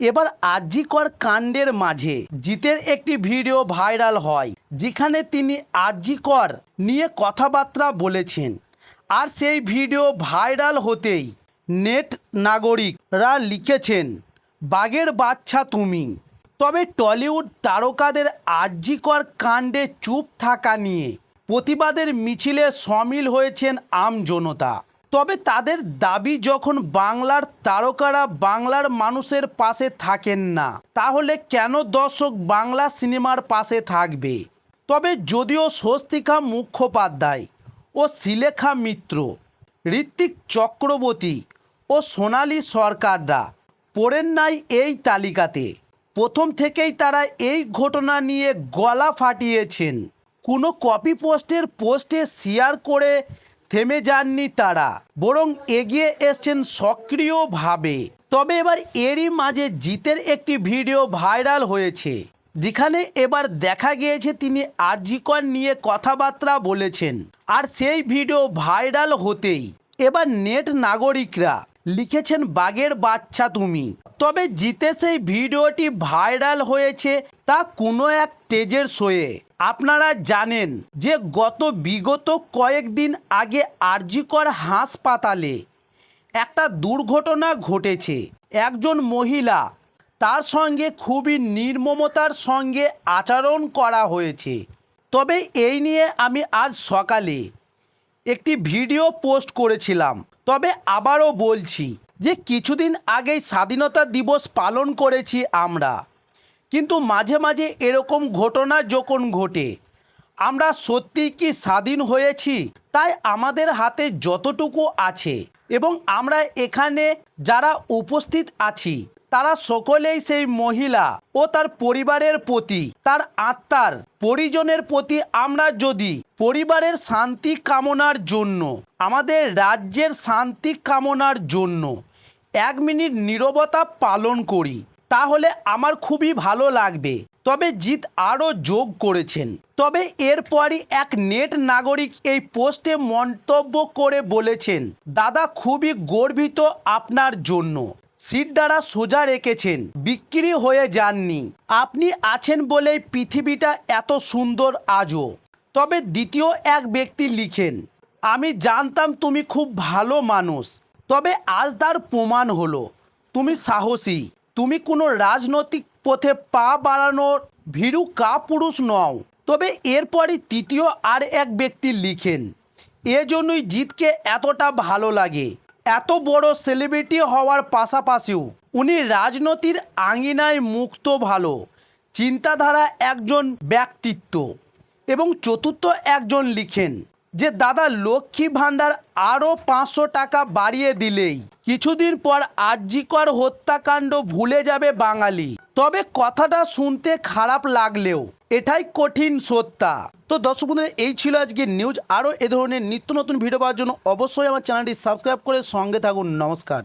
এবার আরজিকর কাণ্ডের মাঝে জিতের একটি ভিডিও ভাইরাল হয়, যেখানে তিনি আরজিকর নিয়ে কথাবার্তা বলেছেন। আর সেই ভিডিও ভাইরাল হতেই নেট নাগরিকরা লিখেছেন, বাঘের বাচ্চা তুমি। তবে টলিউড তারকাদের আরজিকর কাণ্ডে চুপ থাকা নিয়ে প্রতিবাদের মিছিলে সামিল হয়েছেন আম জনতা। তবে তাদের দাবি যখন বাংলার তারকারা বাংলার মানুষের পাশে থাকেন না, তাহলে কেন দর্শক বাংলা সিনেমার পাশে থাকবে? তবে যদিও স্বস্তিকা মুখোপাধ্যায় ও শিলেখা মিত্র, ঋত্বিক চক্রবর্তী ও সোনালী সরকাররা পড়েন নাই এই তালিকাতে। প্রথম থেকেই তারা এই ঘটনা নিয়ে গলা ফাটিয়েছেন। কোনো কপি পোস্টের পোস্টে শেয়ার করে থেমে যাননি তারা, বরং এগিয়ে এসছেন সক্রিয়ভাবে। তবে এবার এরই মাঝে জিতের একটি ভিডিও ভাইরাল হয়েছে, যেখানে এবার দেখা গিয়েছে তিনি আরজিকর নিয়ে কথাবার্তা বলেছেন। আর সেই ভিডিও ভাইরাল হতেই এবার নেট নাগরিকরা লিখেছেন, বাঘের বাচ্চা তুমি। তবে জিতে সেই ভিডিওটি ভাইরাল হয়েছে তা কোনো এক স্টেজের শোয়ে আপনারা জানেন যে গত বিগত কয়েকদিন আগে আরজিকর হাসপাতালে একটা দুর্ঘটনা ঘটেছে। একজন মহিলা তার সঙ্গে খুবই নির্মমতার সঙ্গে আচরণ করা হয়েছে। তবে এই নিয়ে আমি আজ সকালে একটি ভিডিও পোস্ট করেছিলাম। তবে আবারও বলছি যে কিছুদিন আগেই স্বাধীনতা দিবস পালন করেছি আমরা। কিন্তু মাঝে মাঝে এরকম ঘটনা যখন ঘটে, আমরা সত্যি কি স্বাধীন হয়েছি? তাই আমাদের হাতে যতটুকু আছে এবং আমরা এখানে যারা উপস্থিত আছি, তারা সকলেই সেই মহিলা ও তার পরিবারের প্রতি, তার আত্মার পরিজনের প্রতি আমরা যদি পরিবারের শান্তি কামনার জন্য, আমাদের রাজ্যের শান্তি কামনার জন্য এক মিনিট নীরবতা পালন করি তাহলে আমার খুবই ভালো লাগবে। তবে জিৎ আরও যোগ করেছেন। তবে এরপরই এক নেট নাগরিক এই পোস্টে মন্তব্য করে বলেছেন, দাদা খুবই গর্বিত আপনার জন্য। সিট দ্বারা সোজা রেখেছেন, বিক্রি হয়ে যাননি। আপনি আছেন বলেই পৃথিবীটা এত সুন্দর আজও। তবে দ্বিতীয় এক ব্যক্তি লিখেন, আমি জানতাম তুমি খুব ভালো মানুষ। তবে আজ তার প্রমাণ হলো। তুমি সাহসী। তুমি কোনো রাজনৈতিক পথে পা বাড়ানোর ভীরু কাপুরুষ নও। তবে এরপরই তৃতীয় আর এক ব্যক্তি লিখেন, এজন্যই জিতকে এতটা ভালো লাগে। এত বড় সেলিব্রিটি হওয়ার পাশাপাশিও উনি রাজনীতির আঙিনায় মুক্ত ভালো, চিন্তাধারা একজন ব্যক্তিত্ব। এবং চতুর্থ একজন লিখেন যে দাদা লক্ষ্মী ভাণ্ডার আরও পাঁচশো টাকা বাড়িয়ে দিলেই। কিছুদিন পর আর্যিকর হত্যাকাণ্ড ভুলে যাবে বাঙালি। তবে কথাটা শুনতে খারাপ লাগলেও এটাই কঠিন সত্যা তো দর্শক বন্ধুরা, এই ছিল আজকে নিউজ আরও এ ধরনের নিত্য নতুন ভিডিও পাওয়ার জন্য অবশ্যই আমার চ্যানেলটি সাবস্ক্রাইব করে সঙ্গে থাকুন। নমস্কার।